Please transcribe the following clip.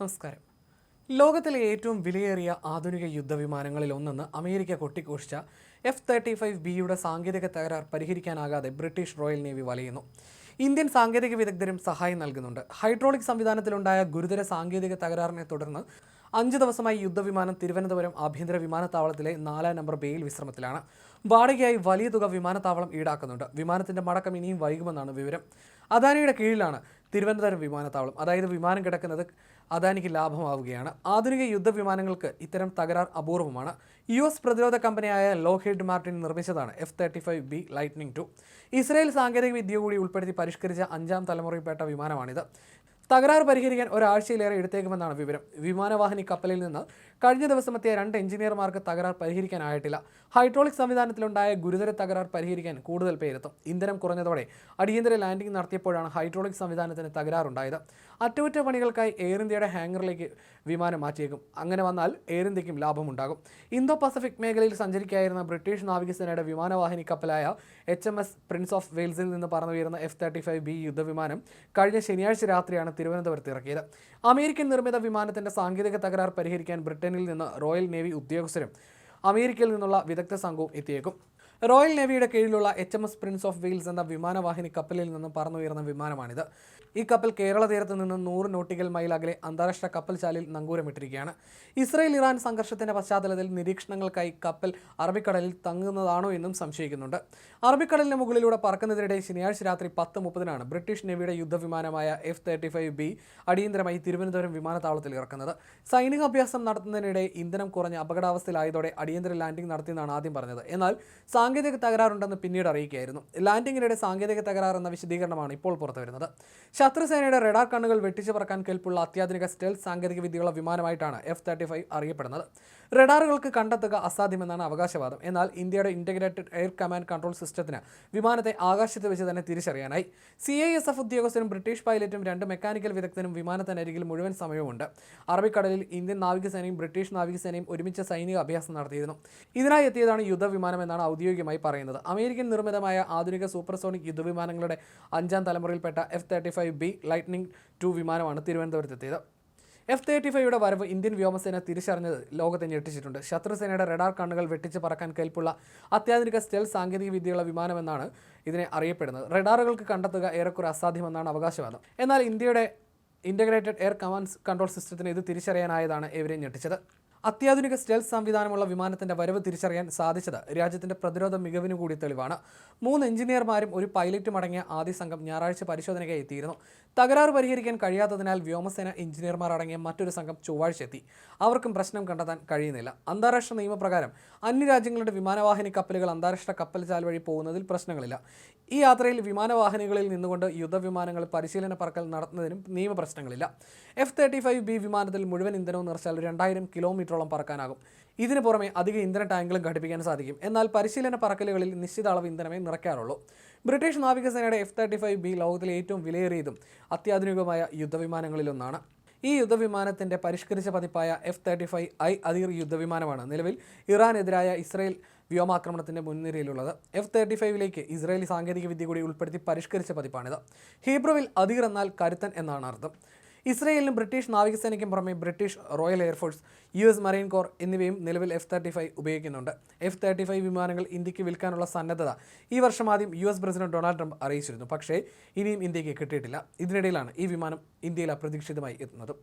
നമസ്കാരം. ലോകത്തിലെ ഏറ്റവും വിലയേറിയ ആധുനിക യുദ്ധവിമാനങ്ങളിൽ ഒന്നെന്ന് അമേരിക്ക കൊട്ടിഘോഷിച്ച എഫ് തേർട്ടി ഫൈവ് ബിയുടെ സാങ്കേതിക തകരാർ പരിഹരിക്കാനാകാതെ ബ്രിട്ടീഷ് റോയൽ നേവി വലയുന്നു. ഇന്ത്യൻ സാങ്കേതിക വിദഗ്ധരും സഹായം നൽകുന്നുണ്ട്. ഹൈഡ്രോളിക് സംവിധാനത്തിലുണ്ടായ ഗുരുതര സാങ്കേതിക തകരാറിനെ തുടർന്ന് അഞ്ച് ദിവസമായി യുദ്ധവിമാനം തിരുവനന്തപുരം ആഭ്യന്തര വിമാനത്താവളത്തിലെ നാലാം നമ്പർ ബേയിൽ വിശ്രമത്തിലാണ്. വാടകയായി വലിയ തുക വിമാനത്താവളം ഈടാക്കുന്നുണ്ട്. വിമാനത്തിന്റെ മടക്കം ഇനിയും വൈകുമെന്നാണ് വിവരം. അദാനിയുടെ കീഴിലാണ് തിരുവനന്തപുരം വിമാനത്താവളം അതായത് വിമാനം കിടക്കുന്നത് അദാനിക്ക് ലാഭമാവുകയാണ്. ആധുനിക യുദ്ധ വിമാനങ്ങൾക്ക് ഇത്തരം തകരാർ അപൂർവമാണ്. യു എസ് പ്രതിരോധ കമ്പനിയായ ലോഹെഡ് മാർട്ടിൻ നിർമ്മിച്ചതാണ് F thirty five B Lightning two. Israel സാങ്കേതിക വിദ്യ കൂടി ഉൾപ്പെടുത്തി പരിഷ്കരിച്ച അഞ്ചാം തലമുറയിൽപ്പെട്ട വിമാനമാണിത്. തകരാറ് പരിഹരിക്കാൻ ഒരാഴ്ചയിലേറെ എടുത്തേക്കുമെന്നാണ് വിവരം. വിമാനവാഹിനി കപ്പലിൽ നിന്ന് കഴിഞ്ഞ ദിവസം എത്തിയ രണ്ട് എഞ്ചിനീയർമാർക്ക് തകരാർ പരിഹരിക്കാനായിട്ടില്ല. ഹൈഡ്രോളിക് സംവിധാനത്തിലുണ്ടായ ഗുരുതര തകരാർ പരിഹരിക്കാൻ കൂടുതൽ പേരെത്തും. ഇന്ധനം കുറഞ്ഞതോടെ അടിയന്തര ലാൻഡിംഗ് നടത്തിയപ്പോഴാണ് ഹൈഡ്രോളിക് സംവിധാനത്തിന് തകരാറുണ്ടായത്. അറ്റകുറ്റപ്പണികൾക്കായി എയർ ഇന്ത്യയുടെ ഹാങ്ങറിലേക്ക് വിമാനം മാറ്റിയേക്കും. അങ്ങനെ വന്നാൽ എയർ ഇന്ത്യക്കും ലാഭമുണ്ടാകും. ഇന്തോ പസഫിക് മേഖലയിൽ സഞ്ചരിക്കായിരുന്ന ബ്രിട്ടീഷ് നാവികസേനയുടെ വിമാനവാഹിനി കപ്പലായ H M S Prince of വെയിൽസിൽ നിന്ന് പറന്നുയരുന്ന എഫ് തേർട്ടി ഫൈവ് ബി യുദ്ധവിമാനം കഴിഞ്ഞ ശനിയാഴ്ച രാത്രിയാണ് തിരുവനന്തപുരത്ത് ഇറക്കിയത്. അമേരിക്കൻ നിർമ്മിത വിമാനത്തിന്റെ സാങ്കേതിക തകരാർ പരിഹരിക്കാൻ ബ്രിട്ടനിൽ നിന്ന് റോയൽ നേവി ഉദ്യോഗസ്ഥരും അമേരിക്കയിൽ നിന്നുള്ള വിദഗ്ധ സംഘവും എത്തിയേക്കും. റോയൽ നേവിയുടെ കീഴിലുള്ള H M S Prince of Wales എന്ന വിമാനവാഹിനി കപ്പലിൽ നിന്നും പറന്നുയർന്ന വിമാനമാണിത്. ഈ കപ്പൽ കേരള തീരത്ത് നിന്ന് നൂറ് നോട്ടിക്കൽ മൈൽ അകലെ അന്താരാഷ്ട്ര കപ്പൽശാലയിൽ നങ്കൂരമിട്ടിരിക്കുകയാണ്. ഇസ്രയേൽ ഇറാൻ സംഘർഷത്തിന്റെ പശ്ചാത്തലത്തിൽ നിരീക്ഷണങ്ങൾക്കായി കപ്പൽ അറബിക്കടലിൽ തങ്ങുന്നതാണോ എന്നും സംശയിക്കുന്നുണ്ട്. അറബിക്കടലിന് മുകളിലൂടെ പറക്കുന്നതിനിടെ ശനിയാഴ്ച രാത്രി പത്ത് മുപ്പതിനാണ് ബ്രിട്ടീഷ് നേവിയുടെ യുദ്ധവിമാനമായ എഫ് തേർട്ടി ഫൈവ് ബി അടിയന്തരമായി തിരുവനന്തപുരം വിമാനത്താവളത്തിൽ ഇറക്കുന്നത്. സൈനിക അഭ്യാസം നടത്തുന്നതിനിടെ ഇന്ധനം കുറഞ്ഞ അപകടാവസ്ഥയിലായതോടെ അടിയന്തര ലാൻഡിംഗ് നടത്തിയെന്നാണ് ആദ്യം പറഞ്ഞത്. എന്നാൽ സാങ്കേതിക തകരാറുണ്ടെന്ന് പിന്നീട് അറിയിക്കുകയായിരുന്നു. ലാൻഡിങ്ങിനിടെ സാങ്കേതിക തകരാർ എന്ന വിശദീകരണമാണ് ഇപ്പോൾ പുറത്തുവരുന്നത്. ശത്രുസേനയുടെ റഡാർ കണ്ണുകൾ വെട്ടിച്ചു പറക്കാൻ കെൽപ്പുള്ള അത്യാധുനിക സ്റ്റെൽത്ത് സാങ്കേതിക വിദ്യയുള്ള വിമാനമായിട്ടാണ് എഫ് തേർട്ടി ഫൈവ് അറിയപ്പെടുന്നത്. റഡാറുകൾക്ക് കണ്ടെത്തുക അസാധ്യമെന്നാണ് അവകാശവാദം. എന്നാൽ ഇന്ത്യയുടെ ഇന്റഗ്രേറ്റഡ് എയർ കമാൻഡ് കൺട്രോൾ സിസ്റ്റത്തിന് വിമാനത്തെ ആകാശത്ത് വെച്ച് തന്നെ തിരിച്ചറിയാനായി. സി ഐ എസ് എഫ് ഉദ്യോഗസ്ഥനും ബ്രിട്ടീഷ് പൈലറ്റും രണ്ട് മെക്കാനിക്കൽ വിദഗ്ധനും വിമാനത്തിനരികിൽ മുഴുവൻ സമയവുമുണ്ട്. അറബിക്കടലിൽ ഇന്ത്യൻ നാവികസേനയും ബ്രിട്ടീഷ് നാവികസേനയും ഒരുമിച്ച് സൈനിക അഭ്യാസം നടത്തിയിരുന്നു. ഇതിനായി എത്തിയതാണ് യുദ്ധവിമാനം എന്നാണ് ഔദ്യോഗികമായി പറയുന്നത്. അമേരിക്കൻ നിർമ്മിതമായ ആധുനിക സൂപ്പർസോണിക് യുദ്ധവിമാനങ്ങളുടെ അഞ്ചാം തലമുറയിൽപ്പെട്ട F thirty five B Lightning two വിമാനമാണ് തിരുവനന്തപുരത്തെത്തിയത്. എഫ് തേർട്ടി ഫൈവയുടെ വരവ് ഇന്ത്യൻ വ്യോമസേന തിരിച്ചറിഞ്ഞത് ലോകത്തെ ഞെട്ടിച്ചിട്ടുണ്ട്. ശത്രുസേനയുടെ റഡാർ കണ്ണുകൾ വെട്ടിച്ച് പറക്കാൻ കെൽപ്പുള്ള അത്യാധുനിക സ്റ്റെൽ സാങ്കേതിക വിദ്യയുള്ള വിമാനമെന്നാണ് ഇതിനെ അറിയപ്പെടുന്നത്. റഡാറുകൾക്ക് കണ്ടെത്തുക ഏറെക്കുറെ അസാധ്യമെന്നാണ് അവകാശവാദം. എന്നാൽ ഇന്ത്യയുടെ ഇന്റഗ്രേറ്റഡ് എയർ കമാൻഡ് കൺട്രോൾ സിസ്റ്റത്തിന് ഇത് തിരിച്ചറിയാനായതാണ് ഇവരെ ഞെട്ടിച്ചത്. അത്യാധുനിക സ്റ്റെൽ സംവിധാനമുള്ള വിമാനത്തിന്റെ വരവ് തിരിച്ചറിയാൻ സാധിച്ചത് രാജ്യത്തിന്റെ പ്രതിരോധ മികവിന് കൂടി തെളിവാണ്. മൂന്ന് എഞ്ചിനീയർമാരും ഒരു പൈലറ്റും അടങ്ങിയ ആദ്യ സംഘം ഞായറാഴ്ച പരിശോധനയ്ക്കായി എത്തിയിരുന്നു. തകരാറ് പരിഹരിക്കാൻ കഴിയാത്തതിനാൽ വ്യോമസേന എഞ്ചിനീയർമാർ അടങ്ങിയ മറ്റൊരു സംഘം ചൊവ്വാഴ്ച എത്തി അവർക്കും പ്രശ്നം കണ്ടെത്താൻ കഴിയുന്നില്ല. അന്താരാഷ്ട്ര നിയമപ്രകാരം അന്യരാജ്യങ്ങളുടെ വിമാനവാഹിനി കപ്പലുകൾ അന്താരാഷ്ട്ര കപ്പൽ ചാൽ വഴി പോകുന്നതിൽ പ്രശ്നങ്ങളില്ല. ഈ യാത്രയിൽ വിമാനവാഹിനികളിൽ നിന്നുകൊണ്ട് യുദ്ധവിമാനങ്ങൾ പരിശീലന പറക്കൽ നടത്തുന്നതിനും നിയമപ്രശ്നങ്ങളില്ല. എഫ് തേർട്ടി ഫൈവ് ബി വിമാനത്തിൽ മുഴുവൻ ഇന്ധനവും നിറച്ചാൽ രണ്ടായിരം കിലോമീറ്ററോളം പറക്കാനാകും. ഇതിനു പുറമെ അധിക ഇന്ധന ടാങ്കുകളും ഘടിപ്പിക്കാൻ സാധിക്കും. എന്നാൽ പരിശീലന പറക്കലുകളിൽ നിശ്ചിത അളവ് ഇന്ധനമേ നിറയ്ക്കാറുള്ളൂ. ബ്രിട്ടീഷ് നാവികസേനയുടെ എഫ് തേർട്ടി ഫൈവ് ബി ലോകത്തിലെ ഏറ്റവും വിലയേറിയതും അത്യാധുനികമായ യുദ്ധവിമാനങ്ങളിലൊന്നാണ്. ഈ യുദ്ധവിമാനത്തിന്റെ പരിഷ്കരിച്ച പതിപ്പായ എഫ് തേർട്ടി ഫൈവ് ഐ അതിർ യുദ്ധവിമാനമാണ് നിലവിൽ ഇറാനെതിരായ ഇസ്രയേൽ വ്യോമാക്രമണത്തിന്റെ മുൻനിരയിലുള്ളത്. എഫ് തേർട്ടി ഫൈവിലേക്ക് ഇസ്രായേലി സാങ്കേതിക വിദ്യ കൂടി ഉൾപ്പെടുത്തി പരിഷ്കരിച്ച പതിപ്പാണിത്. ഹീബ്രുവിൽ അതിർ എന്നാൽ കരുത്തൻ എന്നാണ് അർത്ഥം. ഇസ്രയേലിനും ബ്രിട്ടീഷ് നാവികസേനയ്ക്കും പുറമെ British Royal Air Force U S Marine Corps എന്നിവയും നിലവിൽ എഫ് തേർട്ടി ഫൈവ് ഉപയോഗിക്കുന്നുണ്ട്. എഫ് തേർട്ടി ഫൈവ് വിമാനങ്ങൾ ഇന്ത്യയ്ക്ക് വിൽക്കാനുള്ള സന്നദ്ധത ഈ വർഷം ആദ്യം U S president Donald Trump അറിയിച്ചിരുന്നു. പക്ഷേ ഇനിയും ഇന്ത്യയ്ക്ക് കിട്ടിയിട്ടില്ല. ഇതിനിടയിലാണ് ഈ വിമാനം ഇന്ത്യയിൽ അപ്രതീക്ഷിതമായി എത്തുന്നത്.